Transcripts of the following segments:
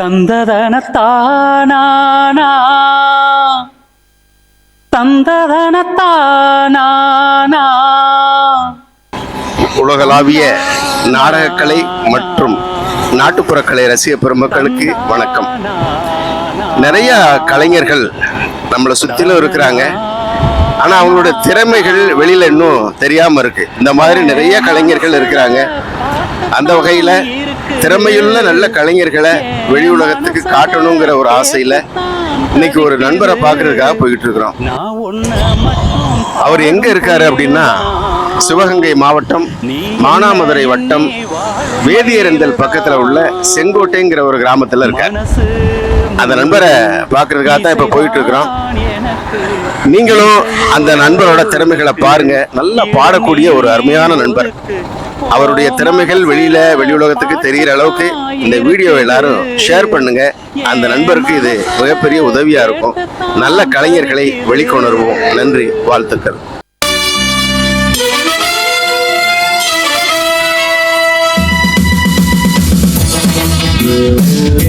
தந்ததன தானானா தந்ததன தானானா உலகளாவிய நாடகக்கலை மற்றும் நாட்டுப்புற கலை ரசிக பெருமக்களுக்கு வணக்கம். நிறைய கலைஞர்கள் நம்மளை சுற்றிலும் இருக்கிறாங்க. ஆனால் அவங்களோட திறமைகள் வெளியில் இன்னும் தெரியாமல் இருக்குது இந்த மாதிரி நிறைய கலைஞர்கள் இருக்கிறாங்க. அந்த வகையில் திறமையுள்ள நல்ல கலைஞர்களை வெளி உலகத்துக்கு காட்டணுங்கிற ஒரு ஆசையில் இன்னைக்கு ஒரு நண்பரை பார்க்கறதுக்காக போய்கிட்டு இருக்கிறோம். அவர் எங்க இருக்காரு அப்படின்னா சிவகங்கை மாவட்டம் மானாமதுரை வட்டம் வேதியரந்தல் பக்கத்துல உள்ள செங்கோட்டைங்கிற ஒரு கிராமத்துல இருக்கார். அந்த நண்பரை பார்க்கறதுக்காக தான் இப்ப போயிட்டு இருக்கிறோம் நீங்களும் அந்த நண்பரோட திறமைகளை பாருங்க. நல்லா பாடக்கூடிய ஒரு அருமையான நண்பர். அவருடைய திறமைகள் வெளியில வெளி உலகத்துக்கு தெரிகிற அளவுக்கு இந்த வீடியோ எல்லாரும் ஷேர் பண்ணுங்க. அந்த நண்பருக்கு இது மிகப்பெரிய உதவியா இருக்கும். நல்ல கலைஞர்களை வெளிக்கொணர்வோம். நன்றி வாழ்த்துக்கள்.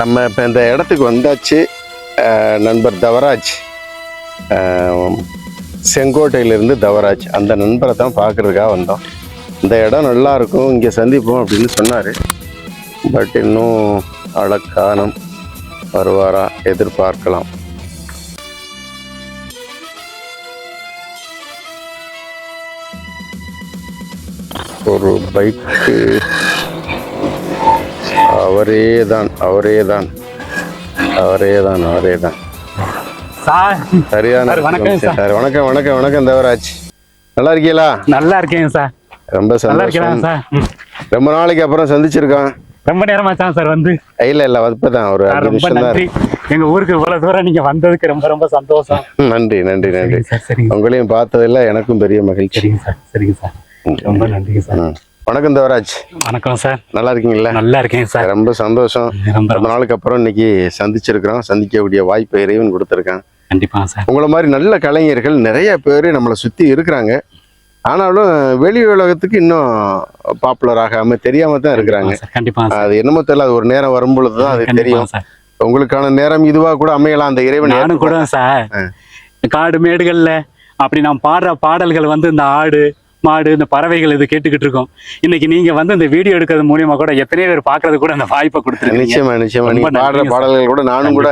நம்ம இப்போ இந்த இடத்துக்கு வந்தாச்சு நண்பர் தவராஜ். செங்கோட்டையிலேருந்து தவராஜ். அந்த நண்பரை தான் பார்க்குறதுக்காக வந்தோம். இந்த இடம் நல்லா இருக்கும் இங்கே சந்திப்போம் அப்படின்னு சொன்னார். பட் இன்னும் அழக்கானம் வருவாரா எதிர்பார்க்கலாம். ஒரு பைக்கு அவரே தான் அவரே தான் அவரே தான் அவரே தான் சார். சரியான சார், வணக்கம் சார். வணக்கம் வணக்கம் வணக்கம் தேவராஜ். நல்லா இருக்கீங்களா நல்லா இருக்கேன் சார். ரொம்ப நல்லா சார். ரொம்ப நாளைக்கு அப்புறம் சந்திச்சிருக்கோம். ரொம்ப நேரமாச்சான் சார் வந்து. இல்ல இல்ல இப்பதான் ஒரு ரொம்ப நன்றி. எங்க ஊருக்கு இவ்வளவு தூரம் நீங்க வந்ததுக்கு ரொம்ப ரொம்ப சந்தோஷம். நன்றி நன்றி நன்றி. உங்களையும் பார்த்ததில்ல எனக்கும் பெரிய மகிழ்ச்சி. சரிங்க சார் சரிங்க சார். ரொம்ப நன்றிங்க சார். வணக்கம் தேவராஜ். வணக்கம் சார். நல்லா இருக்கீங்களா? நல்லா இருக்கேன் சார். ரொம்ப சந்தோஷம். ரொம்ப நாளுக்கு அப்புறம் இன்னைக்கு சந்திச்சிருக்கிறோம். சந்திக்கக்கூடிய வாய்ப்பை இறைவன் கொடுத்துருக்கான். கண்டிப்பா சார். உங்களை மாதிரி நல்ல கலைஞர்கள் நிறைய பேர் நம்மளை சுற்றி இருக்கிறாங்க. ஆனாலும் வெளி உலகத்துக்கு இன்னும் பாப்புலர் ஆகாம தெரியாம தான் இருக்கிறாங்க. சார். கண்டிப்பா சார். அது என்னமோ தெரியல அது ஒரு நேரம் வரும் பொழுது தான் அது தெரியும். உங்களுக்கான நேரம் இதுவா கூட அமையலாம் அந்த இறைவன் நானும் கூட சார். காடு மேடுகள்ல அப்படி நான் பாடுற பாடல்கள் வந்து இந்த ஆடு மாடு இந்த பறவைகள் இது கேட்டுக்கிட்டு இருக்கோம். இன்னைக்கு நீங்க வந்து இந்த வீடியோ எடுக்கிறது மூலியமா கூட எத்தனை பேர் பாக்குறது கூட அந்த வாய்ப்பை கொடுத்துருக்கீங்க. நிச்சயமா நிச்சயமா. நீங்க பாடுற பாடல்கள் கூட நானும் கூட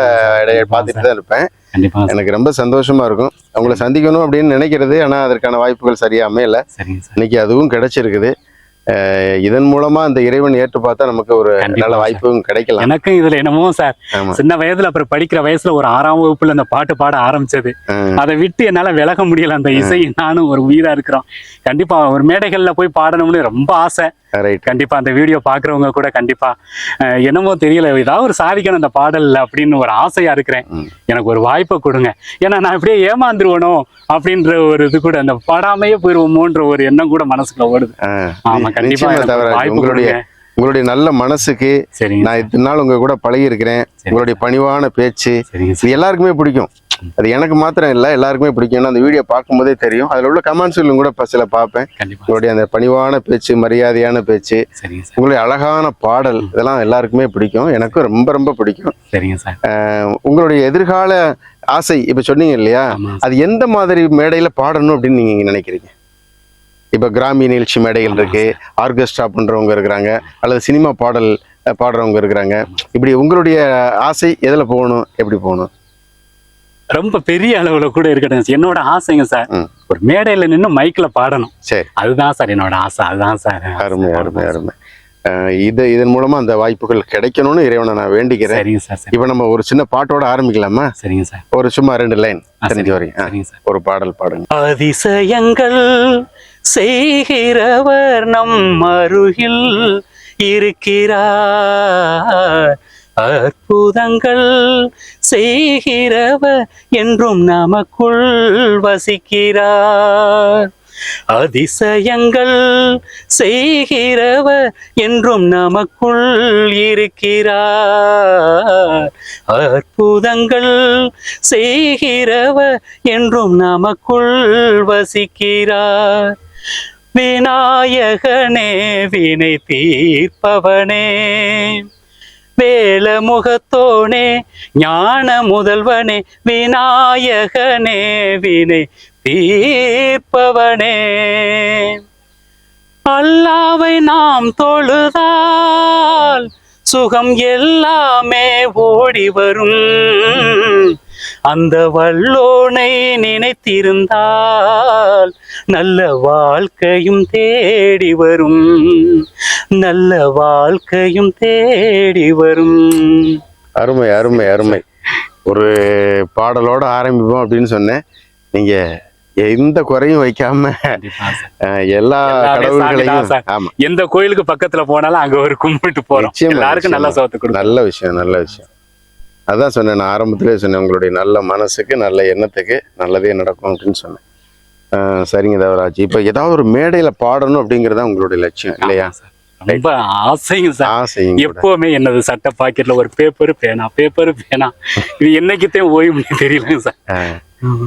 பார்த்துட்டு தான் இருப்பேன். கண்டிப்பா. எனக்கு ரொம்ப சந்தோஷமா இருக்கும். உங்களை சந்திக்கணும் அப்படின்னு நினைக்கிறது ஆனா அதற்கான வாய்ப்புகள் சரியா அமையல இன்னைக்கு அதுவும் கிடைச்சிருக்குது. இதன் மூலமா அந்த இறைவன் ஏற்று பார்த்தா நமக்கு ஒரு நல்ல. வாய்ப்பும் கிடைக்கலாம். எனக்கும் இதுல என்னமோ சார் சின்ன வயதுல அப்புறம் படிக்கிற வயசுல ஒரு ஆறாம் வகுப்புல அந்த பாட்டு பாட ஆரம்பிச்சது. அதை விட்டு என்னால விலக முடியல. அந்த இசை நானும் ஒரு உயிரா இருக்கிறோம். கண்டிப்பா ஒரு மேடைகள்ல போய் பாடணும்னு ரொம்ப ஆசை. ரைட் கண்டிப்பா அந்த வீடியோ பாக்குறவங்க கூட கண்டிப்பா என்னமோ தெரியல ஏதாவது ஒரு சாதிக்கணும் அந்த பாடல்ல அப்படின்னு ஒரு ஆசையா இருக்கிறேன். எனக்கு ஒரு வாய்ப்பை கொடுங்க. ஏன்னா நான் இப்படியே ஏமாந்துருவனோ அப்படின்ற ஒரு இது கூட அந்த படாமையே போயிருவோமோன்ற ஒரு எண்ணம் கூட மனசுக்குள்ள ஓடுது. ஆமா கண்டிப்பா உங்களுடைய. உங்களுடைய நல்ல மனசுக்கு நான் இத்தனை நாள் உங்க கூட பழகி இருக்கிறேன். உங்களுடைய பணிவான பேச்சு. எல்லாருக்குமே பிடிக்கும். அது எனக்கு மாத்திரம் இல்லை எல்லாருக்குமே பிடிக்கும் அந்த வீடியோ பார்க்கும்போதே தெரியும். அதில் உள்ள கமெண்ட்ஸ்களும் கூட இப்ப சில பார்ப்பேன். உங்களுடைய அந்த பணிவான பேச்சு மரியாதையான பேச்சு உங்களுடைய அழகான பாடல் இதெல்லாம் எல்லாருக்குமே பிடிக்கும். எனக்கும் ரொம்ப ரொம்ப பிடிக்கும். சரிங்க சார். உங்களுடைய எதிர்கால ஆசை இப்ப சொன்னீங்க இல்லையா? அது எந்த மாதிரி மேடையில பாடணும் அப்படின்னு நீங்க நினைக்கிறீங்க? இப்ப கிராமிய நிகழ்ச்சி மேடைகள் இருக்கு ஆர்கெஸ்ட்ரா பண்றவங்க இருக்கிறாங்க அல்லது சினிமா பாடல் பாடுறவங்க இருக்கிறாங்க. இப்படி உங்களுடைய ஆசை எதுல போகணும் எப்படி போகணும்? ரொம்ப பெரிய அளவுல கூட இருக்கட்டும் சார். என்னோட ஆசைங்க சார். ஒரு மேடையில நின்னு மைக்ல பாடணும். சரி. அதுதான் சார் என்னோட ஆசை. அதுதான் சார் அருமை அருமை அருமை. இது இதன் மூலமா அந்த வாய்ப்புகள் கிடைக்கணும்னு இறைவனை நான் வேண்டிக்கிறேன். சரிங்க சார். இப்ப நம்ம ஒரு சின்ன பாட்டோட ஆரம்பிக்கலாமா? சரிங்க சார் ஒரு சும்மா ரெண்டு லைன் தெரிஞ்ச சார் ஒரு பாடல் பாடுங்க. அதிசயங்கள் செய்கிறவர் நம் அருகில் இருக்கிறார். அற்புதங்கள் செய்கிறவர் என்றும் நமக்குள் வசிக்கிறார். அதிசயங்கள் செய்கிறவர் என்றும் நமக்குள் இருக்கிறார். அற்புதங்கள் செய்கிறவர் என்றும் நமக்குள் வசிக்கிறார். விநாயகனே வினை தீர்ப்பவனே. வேல முகத்தோனே ஞான முதல்வனே விநாயகனே வினை தீர்ப்பவனே. அல்லாவை நாம் தொழுதால் சுகம் எல்லாமே ஓடி வரும். அந்த வல்லோனை நினைத்திருந்தால் நல்ல வாழ்க்கையும் தேடி வரும். நல்ல வாழ்க்கையும் தேடி வரும். அருமை அருமை அருமை. ஒரு பாடலோட ஆரம்பிப்போம் அப்படின்னு சொன்னேன். நீங்க எந்த குறையும் வைக்காம எல்லா கடவுள்களையும். ஆமா. எந்த கோயிலுக்கு பக்கத்துல போனாலும் அங்க ஒரு கும்பிட்டு போறோம். எல்லாருக்கும் நல்ல. சோத்து கொடுக்கும். நல்ல விஷயம் நல்ல விஷயம். அதான் சொன்னேன் நான் ஆரம்பத்திலே சொன்னேன் உங்களுடைய நல்ல மனசுக்கு நல்ல எண்ணத்துக்கு நல்லதே நடக்கும் அப்படின்னு சொன்னேன். சரிங்க தேவராஜ். இப்போ ஏதாவது ஒரு மேடையில பாடணும் அப்படிங்கறது உங்களுடைய லட்சியம் இல்லையா? சார். ரொம்ப ஆசைங்க சார். எப்பவுமே என்னது சட்ட பாக்கெட்ல ஒரு பேப்பர் பேனா பேப்பர் பேனா. இது என்னைக்குத்தான் ஓய்வு தெரியலங்க சார்.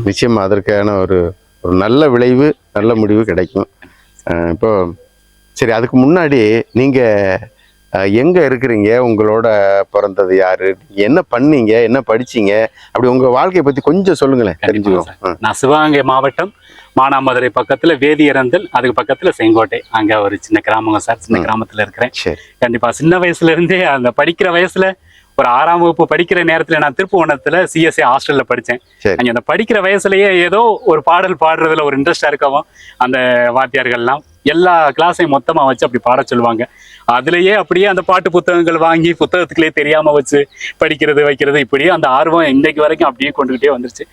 நிச்சயமா அதற்கான ஒரு ஒரு நல்ல விளைவு நல்ல முடிவு கிடைக்கும். இப்போ சரி அதுக்கு முன்னாடி நீங்க எங்க இருக்கிறீங்க? உங்களோட பிறந்தது யாரு? என்ன பண்ணீங்க? என்ன படிச்சீங்க? அப்படி உங்க வாழ்க்கையை பத்தி கொஞ்சம் சொல்லுங்களேன் கண்டிப்பா தெரிஞ்சுக்கோ நான் சிவகங்கை மாவட்டம் மானாமதுரை பக்கத்துல வேதியரந்தல் அதுக்கு பக்கத்துல செங்கோட்டை. அங்க ஒரு சின்ன கிராமங்க சார் சின்ன. கிராமத்துல இருக்கிறேன். கண்டிப்பா சின்ன வயசுல இருந்தே அந்த படிக்கிற வயசுல ஒரு ஆறாம் வகுப்பு படிக்கிற நேரத்துல நான் திருப்புவனத்துல சிஎஸ்சி ஹாஸ்டல்ல படிச்சேன். அங்க அந்த படிக்கிற வயசுலயே ஏதோ ஒரு பாடல் பாடுறதுல ஒரு இன்ட்ரெஸ்டா இருக்கவும் அந்த வாத்தியார்கள்லாம் எல்லா கிளாஸையும் மொத்தமாக வச்சு அப்படி பாட சொல்லுவாங்க. அதுலேயே அப்படியே அந்த பாட்டு புத்தகங்கள் வாங்கி புத்தகத்துக்குள்ளே தெரியாமல் வச்சு படிக்கிறது வைக்கிறது இப்படியே அந்த ஆர்வம் இன்றைக்கு வரைக்கும் அப்படியே கொண்டுகிட்டே வந்துருச்சு.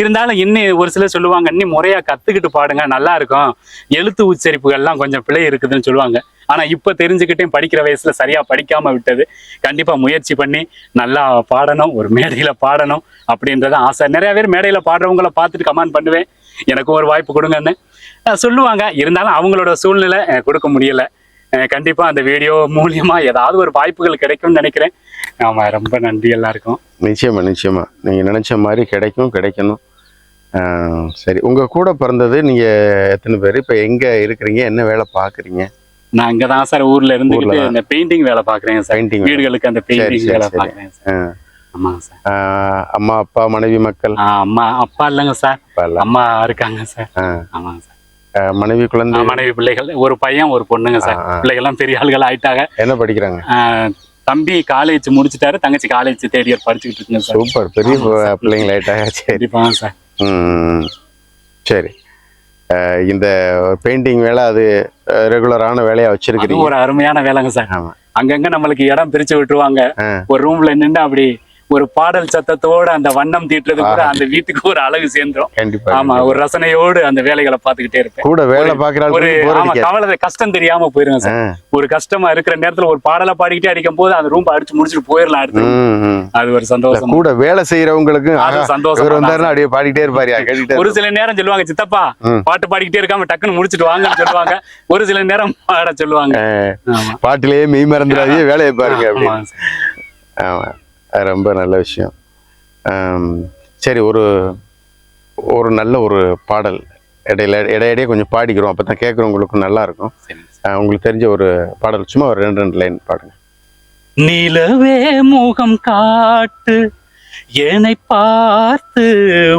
இருந்தாலும் இன்னும் ஒரு சிலர் சொல்லுவாங்க இன்னும் முறையாக கத்துக்கிட்டு பாடுங்க நல்லா இருக்கும். எழுத்து உச்சரிப்புகள்லாம் கொஞ்சம் பிழை இருக்குதுன்னு சொல்லுவாங்க. ஆனால் இப்போ தெரிஞ்சுக்கிட்டே படிக்கிற வயசுல சரியா படிக்காமல் விட்டது. கண்டிப்பாக முயற்சி பண்ணி நல்லா பாடணும் ஒரு மேடையில் பாடணும் அப்படின்றத ஆசை. நிறையா பேர் மேடையில் பாடுறவங்கள பார்த்துட்டு கமெண்ட் பண்ணுவேன். எனக்கும் ஒரு வாய்ப்பு கொடுங்கன்னு. சொல்லுவாங்க. இருந்தாலும் அவங்களோட சூழ்நிலை கொடுக்க முடியல. கண்டிப்பா அந்த வீடியோ மூலியமா ஏதாவது ஒரு வாய்ப்புகள் கிடைக்கும்னு நினைக்கிறேன். ஆமா ரொம்ப நன்றி எல்லாருக்கும். நிச்சயமா நிச்சயமா. நீங்க நினைச்ச மாதிரி கிடைக்கும் கிடைக்கணும். சரி. உங்க கூட பிறந்தது நீங்க எத்தனை பேர்? இப்ப எங்க இருக்கிறீங்க? என்ன வேலை பாக்குறீங்க நான் இங்கதான் சார் ஊர்ல தான். இந்த பெயிண்டிங் வேலை பாக்குறேன் சார். வீடுகளுக்கு அந்த பெயிண்டிங் வேலை. பாக்குறேன் சார். ஆமாங்க சார். அம்மா அப்பா மனைவி மக்கள்? அம்மா அப்பா இல்லைங்க சார். அம்மா இருக்காங்க சார். ஆமாங்க சார். மனைவி குழந்தை? மனைவி பிள்ளைகள் ஒரு பையன் ஒரு பொண்ணுங்க சார். பிள்ளைகள்லாம் பெரிய ஆள்கள் ஆயிட்டாங்க. என்ன படிக்கிறாங்க? தம்பி காலேஜ் முடிச்சிட்டாரு தங்கச்சி காலேஜ் தேர்ட் இயர் படிச்சுக்கிட்டு இருக்குங்க சார். சூப்பர். பெரிய. பிள்ளைங்கள ஆயிட்டாங்க சரி. சார். சரி. இந்த பெயிண்டிங் வேலை அது ரெகுலரான வேலையா அது வச்சிருக்கிறீங்க ஒரு அருமையான வேலைங்க சார். அங்கங்க நம்மளுக்கு இடம் பிரிச்சு விட்டுருவாங்க. ஒரு ரூம்ல நின்று அப்படி ஒரு பாடல் சத்தத்தோட அந்த வண்ணம் தீட்டுறது கூட அந்த வீட்டுக்கு ஒரு அழகு சேர்ந்துரும். ஆமா ஒரு ரசனையோடு அந்த வேலைகளை பார்த்துக்கிட்டே இருப்பேன். கூட வேலை பாக்குற ஒரு ஆமா கவலை கஷ்டம் தெரியாம போயிருங்க சார். ஒரு கஷ்டமா இருக்கிற நேரத்துல ஒரு பாடலை பாடிக்கிட்டே அடிக்கும் போது அந்த ரூம் அடிச்சு முடிச்சுட்டு போயிடலாம் அடுத்து. அது ஒரு சந்தோஷம். கூட வேலை செய்யறவங்களுக்கு சந்தோஷம் வந்தாருன்னா அப்படியே பாடிட்டே இருப்பாரு ஒரு சில நேரம் சொல்லுவாங்க சித்தப்பா. பாட்டு பாடிக்கிட்டே இருக்காம டக்குன்னு முடிச்சிட்டு வாங்கன்னு சொல்லுவாங்க. ஒரு சில நேரம் பாட சொல்லுவாங்க. பாட்டிலேயே மெய் மறந்துடாதே வேலையை பாருங்க அப்படின்னு. ஆமா. அது ரொம்ப நல்ல விஷயம். சரி ஒரு ஒரு நல்ல ஒரு பாடல். இடையில இடையிடையே கொஞ்சம் பாடிக்கிறோம். அப்பதான் கேட்குறவங்களுக்கு நல்லா இருக்கும். சரிங்க சார். ஆஹ், உங்களுக்கு தெரிஞ்ச ஒரு பாடல் சும்மா ஒரு ரெண்டு ரெண்டு லைன் பாடுங்க. நிலவே முகம் காட்டு என்னை பார்த்து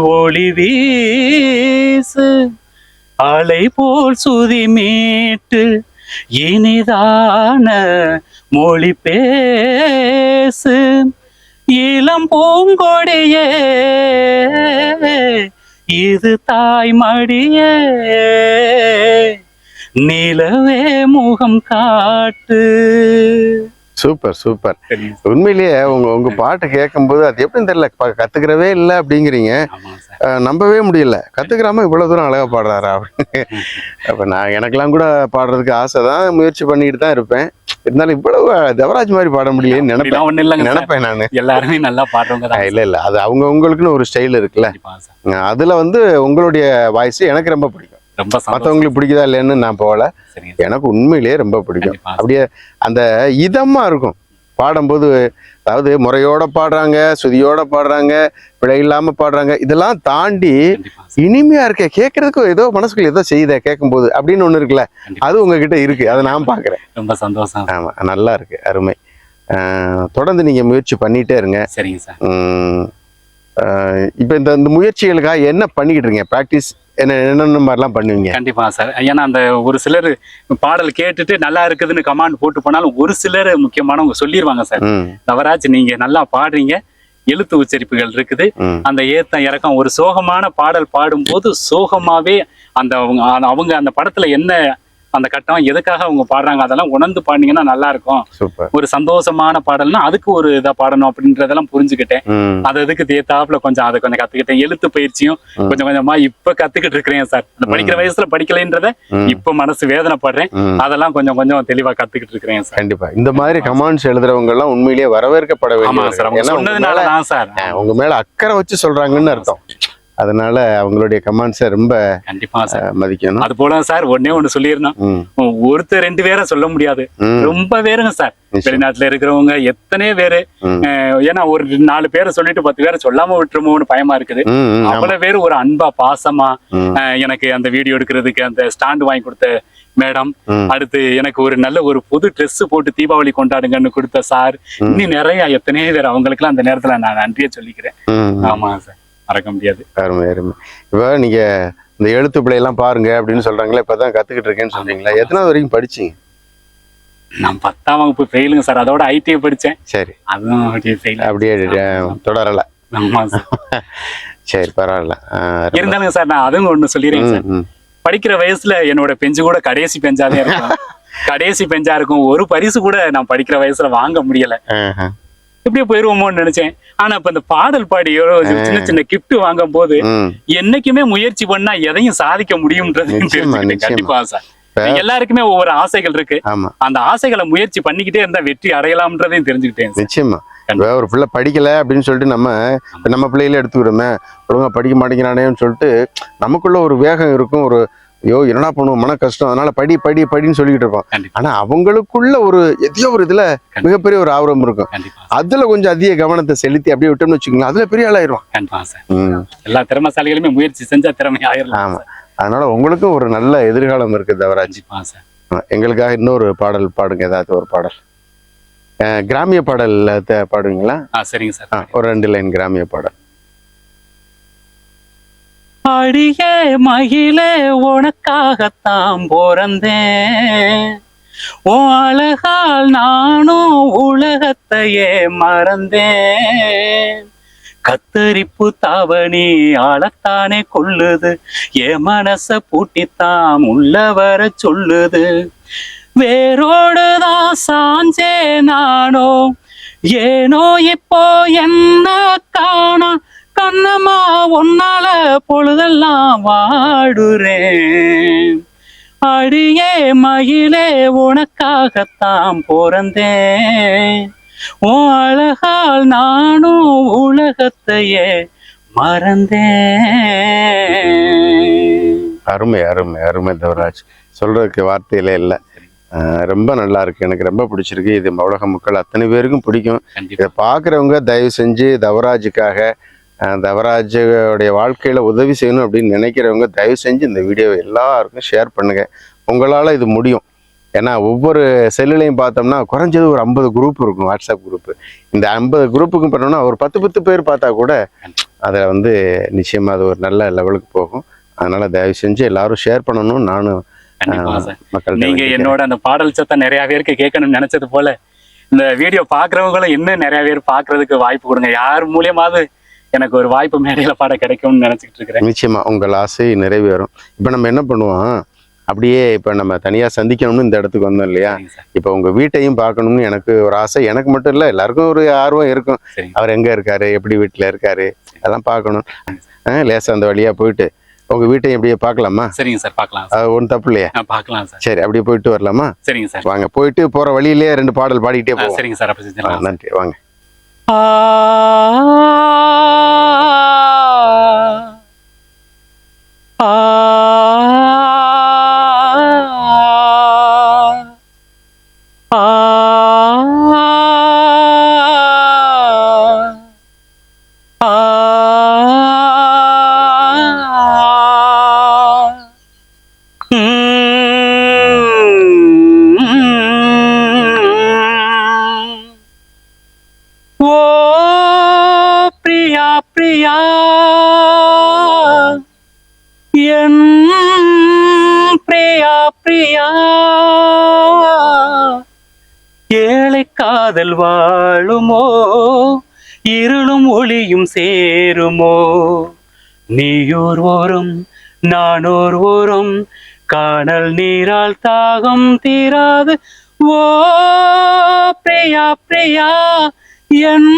ஒளி வீசு. அலை போல் சுதி மீட்டு இனிதான மொழி பேசு. இளம் பூங்கொடியே இது தாய் மடியே நிலவே முகம் காட்டு. சூப்பர் சூப்பர் உண்மையிலேயே உங்க உங்க பாட்டு கேட்கும்போது அது எப்படின்னு தெரியல. கத்துக்கிறவே இல்லை அப்படிங்கிறீங்க. நம்பவே முடியல. கத்துக்கிறாம இவ்வளவு தூரம் அழகா பாடுறாரா அப்படின்னு. அப்ப நான் எனக்கெல்லாம் கூட பாடுறதுக்கு ஆசை தான். முயற்சி பண்ணிட்டு தான் இருப்பேன். இருந்தாலும் இவ்வளவு தேவராஜ் மாதிரி பாட முடியலன்னு நினைப்பேன். நினைப்பேன் நானு. எல்லாருமே நல்லா பாடுறவங்க இல்ல இல்ல. அது அவங்க உங்களுக்குன்னு ஒரு ஸ்டைல் இருக்குல்ல. அதுல வந்து உங்களுடைய வாய்ஸ் எனக்கு ரொம்ப பிடிக்கும். ரொம்ப சந்தோஷம். மத்தவங்களுக்கு பிடிக்குதா இல்லைன்னு நான் போகல. எனக்கு உண்மையிலேயே ரொம்ப பிடிக்கும். அப்படியே அந்த இதமா இருக்கும். பாடும்போது அதாவது முறையோட பாடுறாங்க சுதியோட பாடுறாங்க பிழை இல்லாம பாடுறாங்க இதெல்லாம் தாண்டி. இனிமையா இருக்க கேட்கறதுக்கு ஏதோ மனசுக்குள்ள ஏதோ செய்யுத கேட்கும்போது அப்படின்னு ஒண்ணு இருக்குல்ல. அது உங்ககிட்ட இருக்கு. அதை நான் பாக்குறேன் ரொம்ப சந்தோஷம் ஆமா நல்லா இருக்கு. அருமை. தொடர்ந்து நீங்க முயற்சி பண்ணிட்டே இருங்க. சரிங்க சார். இப்ப இந்த இந்த முயற்சிகளுக்காக என்ன பண்ணிக்கிட்டு இருக்கீங்க? ப்ராக்டிஸ் என்ன என்னென்ன மாதிரிலாம் பண்ணுவீங்க? கண்டிப்பா சார் ஏன்னா அந்த ஒரு சிலர் பாடல் கேட்டுட்டு நல்லா இருக்குதுன்னு கமாண்ட் போட்டு போனாலும் ஒரு சிலர் முக்கியமானவங்க சொல்லிடுவாங்க சார் நவராஜ் நீங்க நல்லா பாடுறீங்க. எழுத்து உச்சரிப்புகள் இருக்குது. அந்த ஏத்தம் இறக்கம் ஒரு சோகமான பாடல் பாடும்போது சோகமாவே அந்த- அவங்க அந்த படத்துல என்ன அந்த கட்டம் எதுக்காக அவங்க பாடுறாங்க? அதெல்லாம் உணர்ந்து பாடினீங்கன்னா நல்லா இருக்கும் ஒரு சந்தோஷமான பாடல்னா அதுக்கு ஒரு இதா பாடணும் அப்படின்றதெல்லாம் புரிஞ்சுக்கிட்டேன். அது அதுக்கு தேத்தாப்புல கொஞ்சம் அதை கொஞ்சம் கத்துக்கிட்டேன். எழுத்து பயிற்சியும். கொஞ்சம் கொஞ்சமா இப்ப கத்துக்கிட்டு இருக்கிறேன் சார். அந்த படிக்கிற வயசுல படிக்கலைன்றத இப்ப மனசு வேதனைப்படுறேன். அதெல்லாம் கொஞ்சம் கொஞ்சம் தெளிவா கத்துக்கிட்டு இருக்கிறேன் சார். கண்டிப்பா. இந்த மாதிரி கமெண்ட்ஸ் எழுதுறவங்க எல்லாம் உண்மையிலேயே வரவேற்கப்பட சார். வேண்டிய உங்க சொன்னதுனால தான் சார். உங்க மேல அக்கறை வச்சு சொல்றாங்கன்னு அர்த்தம். அதனால அவங்களுடைய கமெண்ட்ஸை ரொம்ப கண்டிப்பா சார் மதிக்கணும். அது போல சார் ஒன்னே ஒண்ணு சொல்லிடணும். ம். ஒருத்தர் ரெண்டு பேரை சொல்ல முடியாது. ரொம்ப பேருங்க சார். வெளிநாட்டுல இருக்கிறவங்க எத்தனை பேரு ஏன்னா ஒரு நாலு பேரை சொல்லிட்டு பத்து பேரை சொல்லாம விட்டுருமோன்னு பயமா இருக்குது. அவ்வளவு பேர் ஒரு அன்பா பாசமா எனக்கு அந்த வீடியோ எடுக்கிறதுக்கு அந்த ஸ்டாண்ட் வாங்கி கொடுத்த மேடம். அடுத்து எனக்கு ஒரு நல்ல ஒரு புது Dress போட்டு தீபாவளி கொண்டாடுங்கன்னு கொடுத்த சார். இன்னும் நிறைய எத்தனையோ பேர் அவங்களுக்குலாம் அந்த நேரத்துல நான் நன்றியை சொல்லிக்கிறேன். ஆமா சார் மறக்க முடியாது. அருமை அருமை. இப்ப நீங்க இந்த எழுத்து பிழை எல்லாம் பாருங்க அப்படின்னு சொல்றாங்களே இப்பதான் கத்துக்கிட்டு இருக்கேன்னு சொல்றீங்களா எத்தனாவது வரைக்கும் படிச்சீங்க? நான் பத்தாம் வகுப்பு ஃபெயிலுங்க சார் அதோட ஐடிஐ படிச்சேன். சரி. அதுவும் அப்படியே ஃபெயில் அப்படியே தொடரல. ஆமா சார் சரி பரவாயில்ல. இருந்தாலுங்க சார் நான் அதுவும் ஒண்ணு சொல்லிடுறேன் சார். படிக்கிற வயசுல என்னோட பெஞ்சு கூட கடைசி பெஞ்சாதே இருக்கும். கடைசி பெஞ்சா இருக்கும். ஒரு பரிசு கூட நான் படிக்கிற வயசுல வாங்க முடியல. இப்படியே போயிருவோமோன்னு நினைச்சேன். ஆனா இப்ப இந்த பாடல் பாடி சின்ன சின்ன கிஃப்ட் வாங்கும் போது. என்னைக்குமே முயற்சி பண்ணா எதையும் சாதிக்க முடியும்ன்றது. கண்டிப்பா சார் எல்லாருக்குமே ஒவ்வொரு ஆசைகள் இருக்கு. ஆமா. அந்த ஆசைகளை முயற்சி பண்ணிக்கிட்டே இருந்தா வெற்றி அடையலாம்ன்றதையும் தெரிஞ்சுக்கிட்டேன். நிச்சயமா. ஒரு பிள்ளை படிக்கல அப்படின்னு சொல்லிட்டு நம்ம நம்ம பிள்ளைகளே எடுத்துக்கிறோமே ஒழுங்கா படிக்க மாட்டேங்கிறானேன்னு சொல்லிட்டு நமக்குள்ள ஒரு வேகம் இருக்கும் ஒரு ஐயோ என்னடா பண்ணுவோம்? மன கஷ்டம். அதனால படி படி படின்னு சொல்லிக்கிட்டு இருப்போம் ஆனா அவங்களுக்குள்ள ஒரு எதையோ ஒரு இதுல மிகப்பெரிய ஒரு ஆர்வம் இருக்கும். அதுல கொஞ்சம் அதிக கவனத்தை செலுத்தி அப்படியே விட்டோம்னு வச்சுக்கோங்களேன் அதுல பெரிய ஆளாயிருவான். எல்லா திறமைசாலிகளுமே முயற்சி செஞ்சா திறமை ஆயிரலாம் ஆமா. அதனால உங்களுக்கும் ஒரு நல்ல எதிர்காலம் இருக்கு தவராஜ். எங்களுக்காக இன்னொரு பாடல் பாடுங்க ஏதாவது ஒரு பாடல். கிராமிய பாடல் பாடுவீங்களா? சரிங்க சார். ஒரு ரெண்டு லைன் கிராமிய பாடல். அடியே மகிழே உனக்காகத்தான் பிறந்தேன். உன் அழகால் நானும் உலகத்தையே மறந்தேன். கத்தரிப்பு தாவணி ஆளத்தானே கொள்ளுது. ஏ மனச பூட்டித்தான் உள்ள வர சொல்லுது. வேரோடுதான் சாஞ்சே நானோ ஏனோ இப்போ என்ன காணா? கண்ணம்மா ஒன்னா பொழுதெல்லாம் வாடுறேன். அடியே மயிலே உனக்காகத்தான் பிறந்தேன். உன் அழகால் நானும் உலகத்தையே மறந்தேன். அருமை அருமை அருமை தவராஜ். சொல்றதுக்கு வார்த்தையிலே இல்லை. ரொம்ப நல்லா இருக்கு. எனக்கு ரொம்ப பிடிச்சிருக்கு. இது உலக மக்கள் அத்தனை பேருக்கும் பிடிக்கும். இதை பார்க்குறவங்க தயவு செஞ்சு தவராஜுக்காக தவராஜுடைய வாழ்க்கையில உதவி செய்யணும் அப்படின்னு நினைக்கிறவங்க தயவு செஞ்சு இந்த வீடியோவை எல்லாருக்கும் ஷேர் பண்ணுங்க. உங்களால இது முடியும். ஏன்னா ஒவ்வொரு செல்லுலையும் பார்த்தோம்னா குறைஞ்சது ஒரு ஐம்பது குரூப் இருக்கும் வாட்ஸ்அப் குரூப் இந்த ஐம்பது குரூப்புக்கும் பண்ணோம்னா ஒரு பத்து பத்து பேர் பார்த்தா கூட அதில் வந்து நிச்சயமா அது ஒரு நல்ல லெவலுக்கு போகும். அதனால தயவு செஞ்சு எல்லாரும் ஷேர் பண்ணணும். நானும் மக்கள் நீங்க என்னோட அந்த பாடல் சத்தம் நிறைய பேருக்கு கேட்கணும்னு நினைச்சது போல. இந்த வீடியோ பாக்குறவங்களும் இன்னும் நிறைய பேர் பாக்குறதுக்கு வாய்ப்பு கொடுங்க. யார் மூலியமாவது எனக்கு ஒரு வாய்ப்பு மேடையில பாட கிடைக்கும்னு நினைச்சிட்டு இருக்கிறேன். நிச்சயமா உங்கள் ஆசை நிறைவேறும். இப்போ நம்ம என்ன பண்ணுவோம்? அப்படியே இப்போ நம்ம தனியாக சந்திக்கணும்னு இந்த இடத்துக்கு வந்தோம் இல்லையா? இப்போ உங்க வீட்டையும் பார்க்கணும்னு எனக்கு ஒரு ஆசை. எனக்கு மட்டும் இல்லை எல்லாருக்கும் ஒரு ஆர்வம் இருக்கும். அவர் எங்க இருக்காரு? எப்படி வீட்டில் இருக்காரு? அதெல்லாம் பார்க்கணும். ஆ, லேசா அந்த வழியா போயிட்டு உங்க வீட்டையும் அப்படியே பார்க்கலாமா? சரிங்க சார் பார்க்கலாம் ஒன்றும் தப்பு இல்லையா? பார்க்கலாம் சார். சரி அப்படியே போயிட்டு வரலாமா? சரிங்க சார். வாங்க போயிட்டு போற வழியிலே ரெண்டு பாடல் பாடிக்கிட்டே ஆ, போவோம். சரிங்க சார் நன்றி. வாங்க. Ah. Ah. காதல் வாழுமோ? இருளும் ஒளியும் சேருமோ? நீயோர் ஓரம் நானோர் ஓரம் காணல் நீரால் தாகம் தீராது. ஓ பிரியா பிரியா என்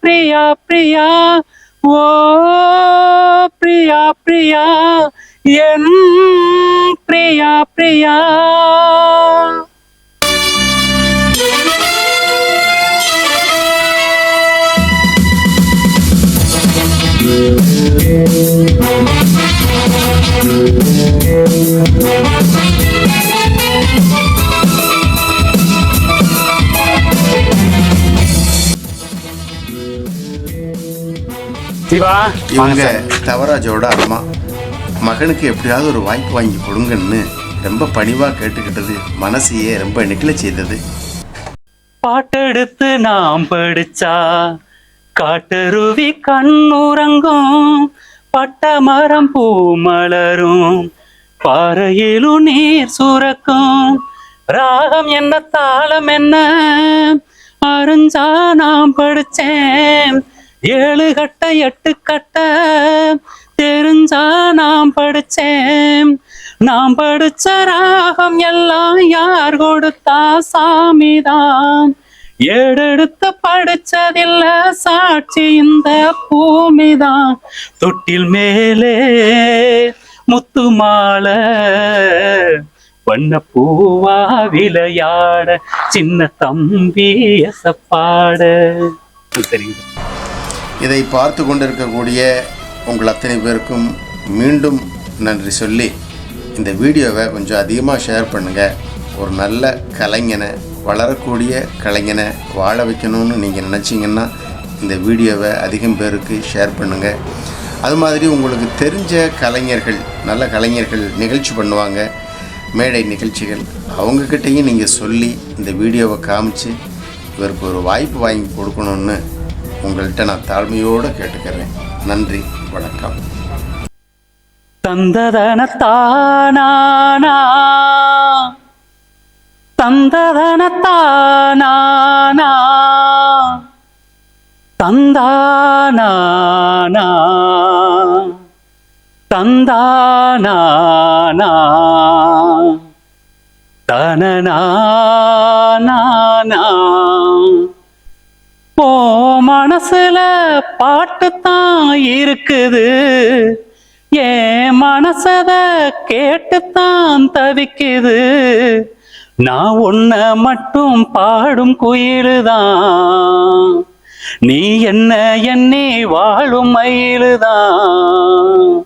பிரியா பிரியா. ஓ பிரியா பிரியா என் பிரியா பிரியா. இவங்க தவராஜோட அம்மா. மகனுக்கு எப்படியாவது ஒரு வாய்ப்பு வாங்கி கொடுங்கன்னு ரொம்ப பணிவா கேட்டுக்கிட்டது. மனசையே ரொம்ப நெகிழ செய்தது. பாட்டெடுத்து நாம் படிச்சா காட்டருவி கண்ணுறங்கும். பட்ட மரம் பூ மலரும். பாறையிலும் நீர் சுரக்கும். ராகம் என்ன தாளம் என்ன? அறிஞ்சா நாம் படிச்சேன். ஏழு கட்ட எட்டு கட்ட தெரிஞ்சா நாம் படிச்சேன். நாம் படிச்ச ராகம் எல்லாம் யார் கொடுத்தா சாமிதான். ஏடெடுத்து படிச்சதில்ல சாட்சி இந்த பூமிதான். தொட்டில் மேலே முத்து மாலை வண்ண பூவா விளையாட சின்ன தம்பி எசப்பாட. சரிங்க இதை பார்த்து கொண்டிருக்கக்கூடிய உங்கள் அத்தனை பேருக்கும் மீண்டும் நன்றி சொல்லி இந்த வீடியோவை கொஞ்சம் அதிகமாக ஷேர் பண்ணுங்கள் ஒரு நல்ல கலைஞனை வளரக்கூடிய கலைஞனை வாழ வைக்கணும்னு நீங்கள் நினச்சிங்கன்னா இந்த வீடியோவை அதிகம் பேருக்கு ஷேர் பண்ணுங்கள் அது மாதிரி உங்களுக்கு தெரிஞ்ச கலைஞர்கள் நல்ல கலைஞர்கள் நிகழ்ச்சி பண்ணுவாங்க. மேடை நிகழ்ச்சிகள் அவங்கக்கிட்டேயும் நீங்கள் சொல்லி இந்த வீடியோவை காமிச்சு இவருக்கு ஒரு வாய்ப்பு வாங்கி கொடுக்கணுன்னு உங்கள்கிட்ட நான் தாழ்மையோடு கேட்டுக்கிறேன். நன்றி வணக்கம். தந்ததன தானானா தந்ததன தானானா தந்தானானா? தந்தானானா? தனநானா ஓ மனசுல பாட்டு தான் இருக்குது. என் மனசத கேட்டுத்தான் தவிக்குது. நான் உன்ன மட்டும் பாடும் குயிலுதான். நீ என்ன என்னை வாழும் மயிலுதான்.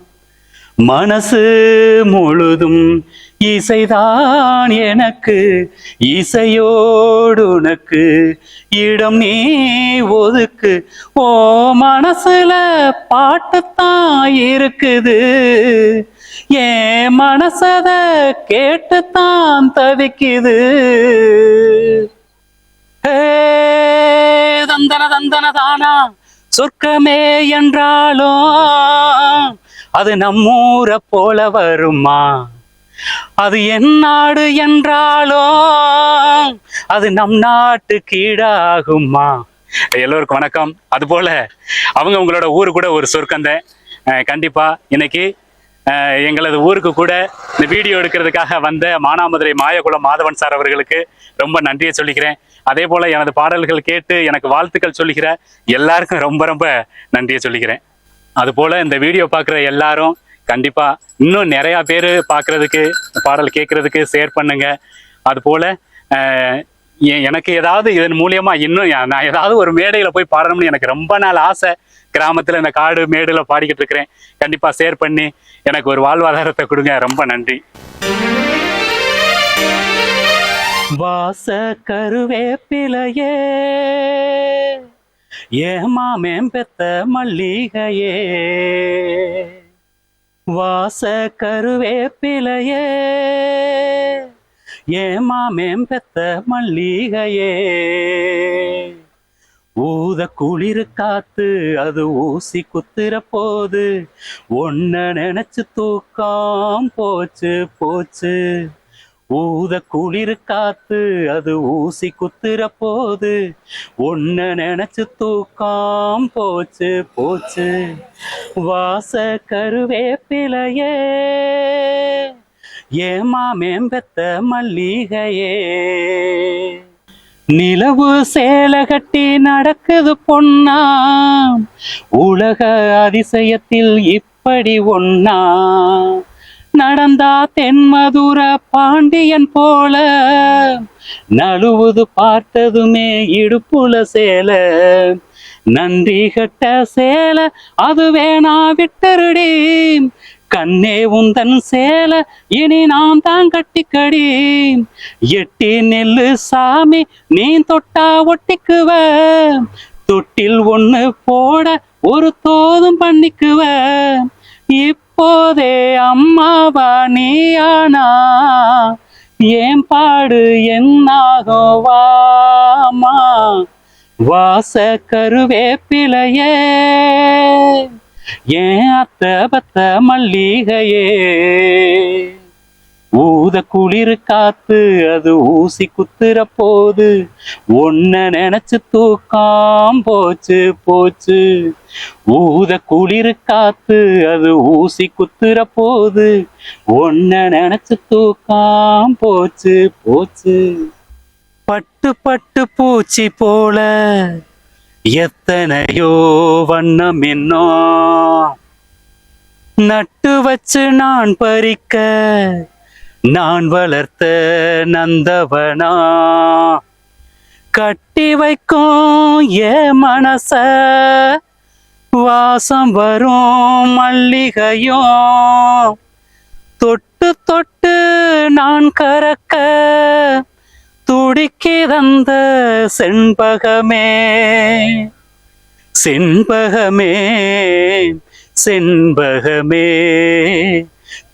மனசு முழுதும் இசைதான் எனக்கு இசையோடு உனக்கு. இடம் நீ ஒதுக்கு. ஓ மனசுல பாட்டுத்தான் இருக்குது. ஏன் மனசத கேட்டுத்தான் தவிக்குது. தந்தன தந்தன தானா? சொர்க்கமே என்றாலும் அது நம்மூரை போல வருமா? அது என் நாடு என்றாலும் அது நம் நாட்டு கீழாகுமா? எல்லோருக்கும் வணக்கம். அதுபோல அவங்க உங்களோட ஊரு கூட ஒரு சொர்க்கந்த கண்டிப்பா இன்னைக்கு எங்களது ஊருக்கு கூட இந்த வீடியோ எடுக்கிறதுக்காக வந்த மானாமதுரை மாயகுலம் மாதவன் சார் அவர்களுக்கு ரொம்ப நன்றியை சொல்லிக்கிறேன். அதே போல எனது பாடல்கள் கேட்டு எனக்கு வாழ்த்துக்கள் சொல்லிக்கிற எல்லாருக்கும் ரொம்ப ரொம்ப நன்றியை சொல்லிக்கிறேன். அதுபோல இந்த வீடியோ பார்க்குற எல்லாரும் கண்டிப்பா. இன்னும் நிறைய பேர் பார்க்கறதுக்கு பாடல் கேட்கறதுக்கு ஷேர் பண்ணுங்க. அதுபோல் அஹ், எனக்கு ஏதாவது இதன் மூலியமா இன்னும் நான் ஏதாவது ஒரு மேடையில போய் பாடணும்னு எனக்கு ரொம்ப நாள் ஆசை. கிராமத்துல இந்த காடு மேடுல பாடிக்கிட்டு இருக்கிறேன். கண்டிப்பா ஷேர் பண்ணி எனக்கு ஒரு வாழ்வாதாரத்தை கொடுங்க. ரொம்ப நன்றி. வாச கருவேப்பிலையே ஏமாமேம் பெத்த மல்லிகையே. வாச கருவேப்பிலையே ஏமாமேம் பெத்த மல்லிகையே. ஊத குளிரு காத்து அது ஊசி குத்துற போது ஒன்ன நினைச்சு தூக்கம் போச்சு போச்சு. ஊத குளிர் காத்து அது ஊசி குத்துற போது ஒன்ன நினைச்சு தூக்கம் போச்சு போச்சு. வாச கருவேப்பிலையே ஏமா மேம்பெத்த மல்லிகையே. நிலவு சேலை கட்டி நடக்குது பொன்னா உலக அதிசயத்தில் இப்படி ஒன்னா நடந்தா தென்மதுர பாண்டியன் போல. நழுவுது பார்த்ததுமே இடுப்புல சேல. நன்றி கட்ட சேல அது வேணா விட்டருடி. கண்ணே உந்தன் சேல இனி நான் தான் கட்டிக்கடி. எட்டி நெல்லு சாமி நீ தொட்டா ஒட்டிக்குவ. தொட்டில் ஒண்ணு போட ஒரு தோதும் பண்ணிக்குவ. இப்போதே அம்மாவா நீயானா? ஏன் பாடு என்னாகும் வாமா வாச கருவேப்பிலையே. ஏன் அத்த பத்த மல்லிகையே? ஊத குளிர் காத்து அது ஊசி குத்துற போது ஒன்ன நினைச்சு தூக்கம் போச்சு போச்சு. ஊத குளிர் காத்து அது ஊசி குத்துற போது ஒன்ன நினைச்சு தூக்கம் போச்சு போச்சு. பட்டு பட்டு பூச்சி போல எத்தனையோ வண்ணம் இன்னும் நட்டு வச்சு நான் பறிக்க நான் வளர்த்த நந்தவனா? கட்டி வைக்கும் ஏ மனச வாசம் வரும் மல்லிகையும். தொட்டு தொட்டு நான் கறக்க துடிக்கிறந்த செண்பகமே. செண்பகமே செண்பகமே.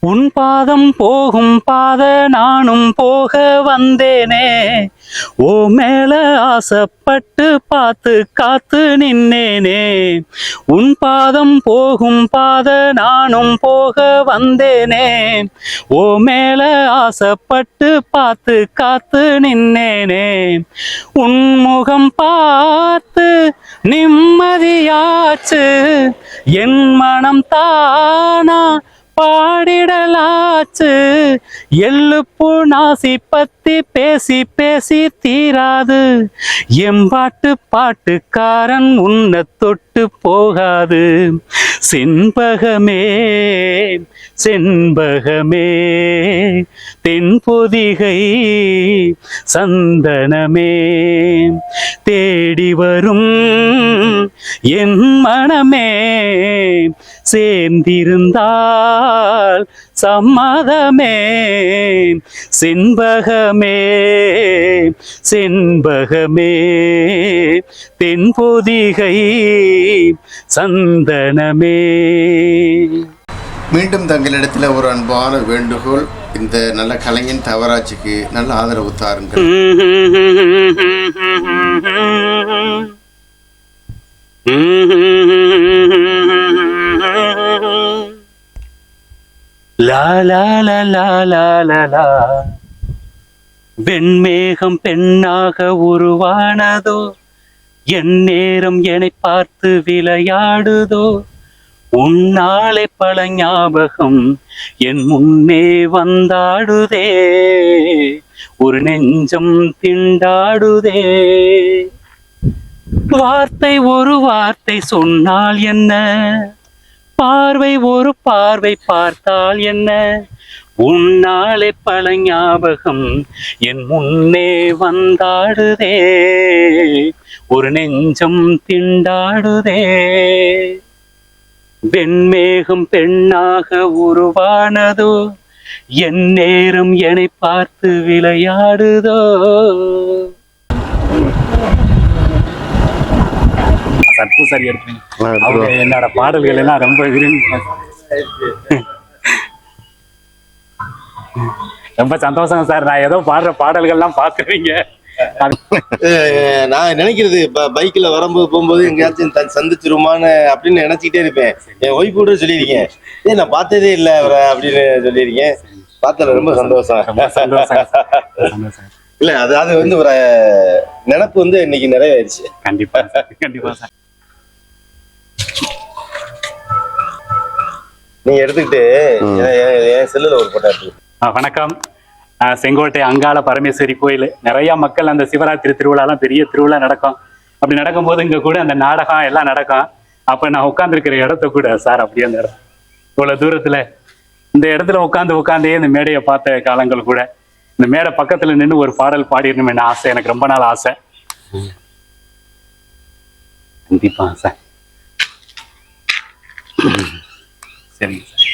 உன் பாதம் போகும் பாத நானும் போக வந்தேனே. ஓ மேல ஆசைப்பட்டு பார்த்து காத்து நின்னேனே. உன் பாதம் போகும் பாத நானும் போக வந்தேனே. ஓ மேல ஆசைப்பட்டு பார்த்து காத்து நின்னேனே. உன் முகம் பார்த்து நிம்மதியாச்சு. என் மனம் தானா பாடிடலாச்சு. எள்ளுப்பு நாசி பத்தி பேசி பேசி தீராது. எம்பாட்டு பாட்டுக்காரன் உன்னை தொட்டு போகாது. செண்பகமே செண்பகமே தென்பொதிகை சந்தனமே தேடி வரும் என் மனமே சேர்ந்திருந்தால் சம்மதமே செண்பகமே செண்பகமே. தென்பொதிகை சந்தனமே. மீண்டும் தங்களிடத்தில் ஒரு அன்பான வேண்டுகோள். இந்த நல்ல கலைஞன் தவராட்சிக்கு நல்ல ஆதரவு தாருங்கள். லா வெண்மேகம் பெண்ணாக உருவானதோ? என் நேரம் என்னை பார்த்து விளையாடுதோ? உன்னாலே பல ஞாபகம் என் முன்னே வந்தாடுதே. ஒரு நெஞ்சம் திண்டாடுதே. வார்த்தை ஒரு வார்த்தை சொன்னால் என்ன? பார்வை ஒரு பார்வை பார்த்தால் என்ன? உன்னாலே பல ஞாபகம் என் முன்னே வந்தாடுதே. ஒரு நெஞ்சம் திண்டாடுதே. வெண்மேகம் பெண்ணாக உருவானதோ? என் நேரம் என்னை பார்த்து விளையாடுதோ? சரி எடுப்பீங்க அவங்க என்னோட பாடல்கள் எல்லாம் ரொம்ப விரும்பி ரொம்ப சந்தோஷம் சார். நான் ஏதோ பாடுற பாடல்கள்லாம் அஹ் நான் நினைக்கிறது பைக்ல வரும்போது போகும்போது எங்கேயாச்சும் சந்திச்சிருமான்னு அப்படின்னு நினைச்சிட்டே இருப்பேன். என் ஒய்ஃப் கூட சொல்லியிருக்கேன். ஏ நான் பார்த்ததே இல்லை அவரை அப்படின்னு சொல்லியிருக்கேன். பார்த்ததுல ரொம்ப சந்தோஷம். ரொம்ப சந்தோஷம் சந்தோஷம் இல்ல அதாவது வந்து ஒரு நினப்பு வந்து இன்னைக்கு நிறைவேறிச்சு கண்டிப்பா சார். கண்டிப்பா சார். நீங்க எடுத்துக்கிட்டு என்- செல்லுல ஒரு போட்டோ ஆ, வணக்கம். செங்கோட்டை அங்காள பரமேஸ்வரி கோயில். நிறைய மக்கள் அந்த சிவராத்திரி திருவிழாலாம் பெரிய திருவிழா நடக்கும். அப்படி நடக்கும்போது இங்க கூட அந்த நாடகம் எல்லாம் நடக்கும். அப்ப நான் உட்கார்ந்துருக்கிற இடத்த கூட சார் அப்படியே அந்த இடம். இவ்வளவு தூரத்துல இந்த இடத்துல உட்காந்து உட்காந்தே இந்த மேடையை பார்த்த காலங்கள் கூட. இந்த மேடை பக்கத்துல நின்று ஒரு பாடல் பாடிடணுமே ஆசை? எனக்கு ரொம்ப நாள் ஆசை. கண்டிப்பா சார் சரிங்க சார்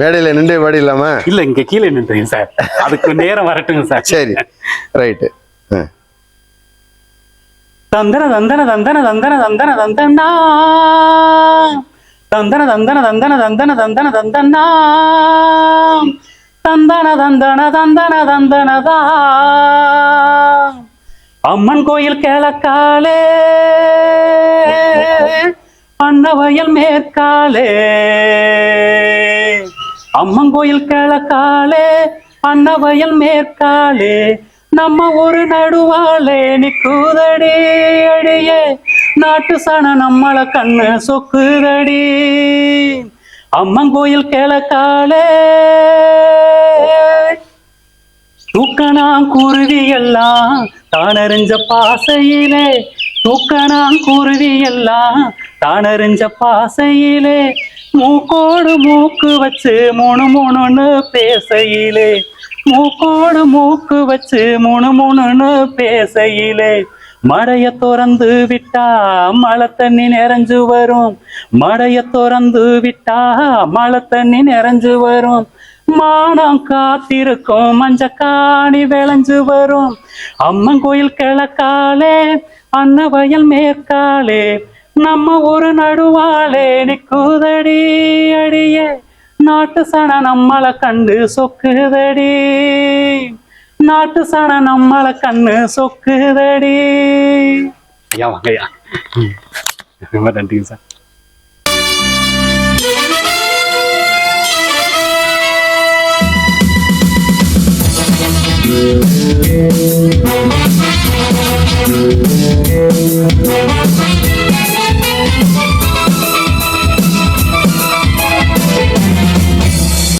மேடையில் நின்று பாடி இல்லாம இல்ல இங்க கீழே நின்றீங்க சார் அதுக்கு நேரம் வரட்டுங்க சார் சரி ரைட்டு தந்தன தந்தன தந்தன தந்தன தந்தன தந்தனா தந்தன தந்தன தந்தன தந்தன தந்தன தந்தனா தந்தன தந்தன தந்தன தந்தனதா அம்மன் கோயில் கிழக்காலே அன்னவயல் மேற்காலே. அம்மங்கோயில் கிழக்காலே அன்னவயல் மேற்காலே. நம்ம ஒரு நடுவாளே நிக்குதடி அடியே. நாட்டு சன நம்மள கண்ணு சொக்குதடி. அம்மங்கோயில் கிழக்காலே. தூக்கணாங்குருவி எல்லாம் தானறிஞ்ச பாசையிலே. தூக்கணாங்குருவி எல்லாம் தானறிஞ்ச பாசையிலே மூக்கோடு மூக்கு வச்சு முணு முணுன்னு பேசையிலே. மூக்கோடு மூக்கு வச்சு முணு முணுன்னு பேசையிலே. மடைய துறந்து விட்டா மழை தண்ணி நிறைஞ்சு வரும். மடைய துறந்து விட்டா மழை தண்ணி நிறைஞ்சு வரும். மானம் காத்திருக்கும் மஞ்சக்காணி விளைஞ்சு வரும். அம்மன் கோயில் கிழக்காலே அன்னவயல் மேற்காலே நம்ம ஒரு நடுவாளே நிக்குதடி அடியே. நாட்டு சன நம்மளை கண்டு சொக்குதடி. நாட்டு சன நம்மளை கண்ணு சொக்குதடி. ஐயா வாங்கய்யா ரொம்ப நன்றிங்க சார். Thank you. Thank